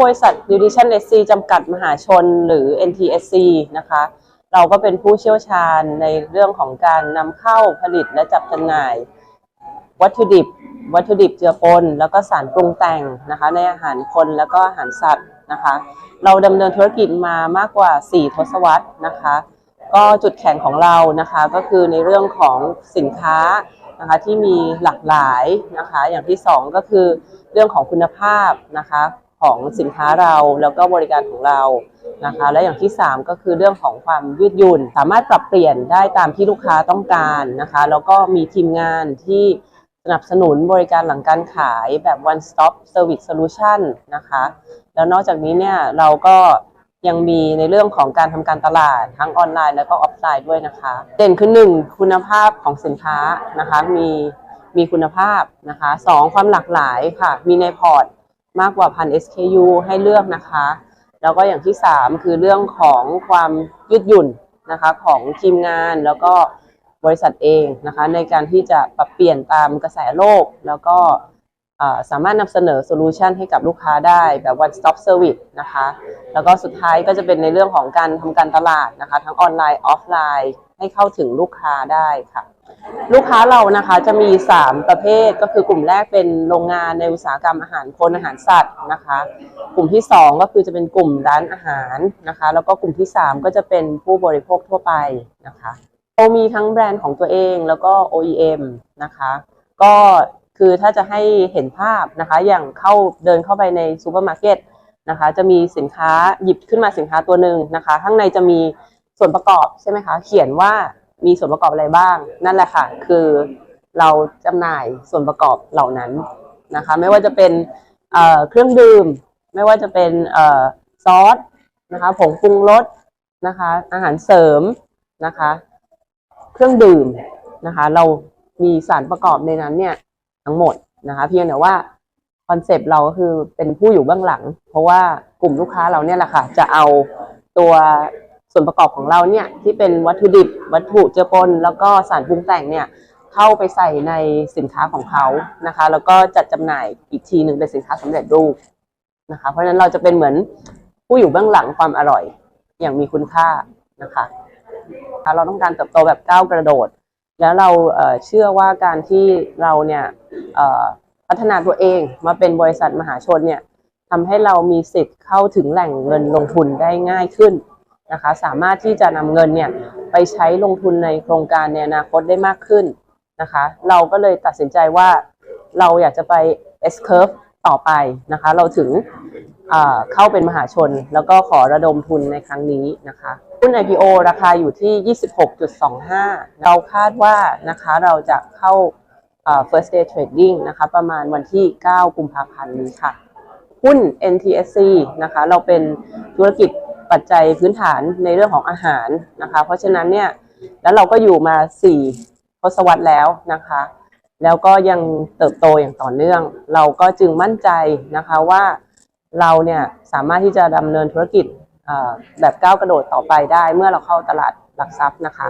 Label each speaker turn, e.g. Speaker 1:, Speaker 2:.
Speaker 1: บริษัท Nutrition SC จำกัดมหาชนหรือ NTSC นะคะ เราก็เป็นผู้เชี่ยวชาญในเรื่องของการนำเข้าผลิตและจัดจำหน่าย วัตถุดิบ วัตถุดิบเจือปน แล้วก็สารปรุงแต่งนะคะ ในอาหารคนแล้วก็อาหารสัตว์นะคะ เราดำเนินธุรกิจมามากกว่า 4 ทศวรรษนะคะ ก็จุดแข็งของเรานะคะก็คือในเรื่องของสินค้านะคะที่มีหลากหลายนะคะ อย่างที่สองก็คือเรื่องของคุณภาพนะคะ ของสินค้าเราแล้วก็บริการของเรานะคะ และอย่างที่สามก็คือเรื่องของความยืดหยุ่น สามารถปรับเปลี่ยนได้ตามที่ลูกค้าต้องการนะคะ แล้วก็มีทีมงานที่สนับสนุนบริการหลังการขายแบบ one stop service solution นะคะ แล้วนอกจากนี้เนี่ยเราก็ยังมีในเรื่องของการทำการตลาดทั้งออนไลน์แล้วก็ออฟไลน์ด้วยนะคะ เด่นคือหนึ่งคุณภาพของสินค้านะคะมีมีคุณภาพนะคะสองความหลากหลายค่ะ มีในพอร์ต มากกว่าพัน SKU ให้เลือกนะคะ แล้วก็อย่างที่สามคือเรื่องของความยืดหยุ่นนะคะของทีมงานแล้วก็บริษัทเองนะคะในการที่จะปรับเปลี่ยนตามกระแสโลก แล้วก็สามารถนำเสนอโซลูชันให้กับลูกค้าได้แบบ one stop service นะคะ แล้วก็สุดท้ายก็จะเป็นในเรื่องของการทำการตลาดนะคะ ทั้งออนไลน์ออฟไลน์ให้เข้าถึงลูกค้าได้ค่ะ ลูกค้าเรานะคะจะมี 3 ประเภทก็คือกลุ่มแรกเป็นโรงงานในอุตสาหกรรมอาหารคนอาหารสัตว์นะคะ กลุ่มที่ 2 ก็คือจะเป็นกลุ่มร้านอาหารนะคะ แล้วก็กลุ่มที่ 3 ก็จะเป็นผู้บริโภคทั่วไปนะคะเรามีทั้งแบรนด์ของตัวเองแล้วก็ OEM นะคะ ก็คือถ้าจะให้เห็นภาพนะคะ อย่างเข้าเดินเข้าไปในซูเปอร์มาร์เก็ตนะคะ จะมีสินค้าหยิบขึ้นมาสินค้าตัวหนึ่งนะคะ ข้างในจะมีส่วนประกอบใช่ไหมคะ เขียนว่า มีส่วนประกอบอะไรบ้าง นั่นแหละค่ะ คือเราจำหน่ายส่วนประกอบเหล่านั้นนะคะ ไม่ว่าจะเป็นเเครื่องดื่ม ไม่ว่าจะเป็นอซอสนะคะผงปรุงรสนะคะ อาหารเสริมนะคะ เครื่องดื่มนะคะ เรามีสารประกอบในนั้นเนี่ยทั้งหมดนะคะ เพียงแต่ว่าคอนเซปต์เราก็คือเป็นผู้อยู่เบื้องหลัง เพราะว่ากลุ่มลูกค้าเราเนี่ยแหละค่ะ จะเอาตัว ส่วนประกอบของเราเนี่ยที่เป็นวัตถุดิบ วัตถุเจือปนแล้วก็สารปรุงแต่งเนี่ยเข้าไปใส่ในสินค้าของเขานะคะ แล้วก็จัดจำหน่ายอีกทีหนึ่งเป็นสินค้าสำเร็จรูปนะคะ เพราะฉะนั้นเราจะเป็นเหมือนผู้อยู่เบื้องหลังความอร่อยอย่างมีคุณค่านะคะเราต้องการเติบโตแบบก้าวกระโดด แล้วเราเชื่อว่าการที่เราเนี่ยพัฒนาตัวเองมาเป็นบริษัทมหาชนเนี่ยทำให้เรามีสิทธิ์เข้าถึงแหล่งเงินลงทุนได้ง่ายขึ้น นะคะสามารถที่จะนำเงินเนี่ยไปใช้ลงทุนในโครงการในอนาคตได้มากขึ้นนะคะ เราก็เลยตัดสินใจว่าเราอยากจะไป S curve ต่อไปนะคะ เราถึงเข้าเป็นมหาชน แล้วก็ขอระดมทุนในครั้งนี้นะคะหุ้น IPO ราคาอยู่ที่ 26.25 เราคาดว่านะคะเราจะเข้าอ่า first day trading นะคะประมาณวันที่ 9 กุมภาพันธ์นี้ค่ะ หุ้น NTSC นะคะเราเป็นธุรกิจ ปัจจัยพื้นฐานในเรื่องของอาหารนะคะ เพราะฉะนั้นเนี่ยแล้วเราก็อยู่มาสี่ทศวรรษแล้วนะคะ แล้วก็ยังเติบโตอย่างต่อเนื่อง เราก็จึงมั่นใจนะคะว่าเราเนี่ยสามารถที่จะดำเนินธุรกิจแบบก้าวกระโดดต่อไปได้เมื่อเราเข้าตลาดหลักทรัพย์นะคะ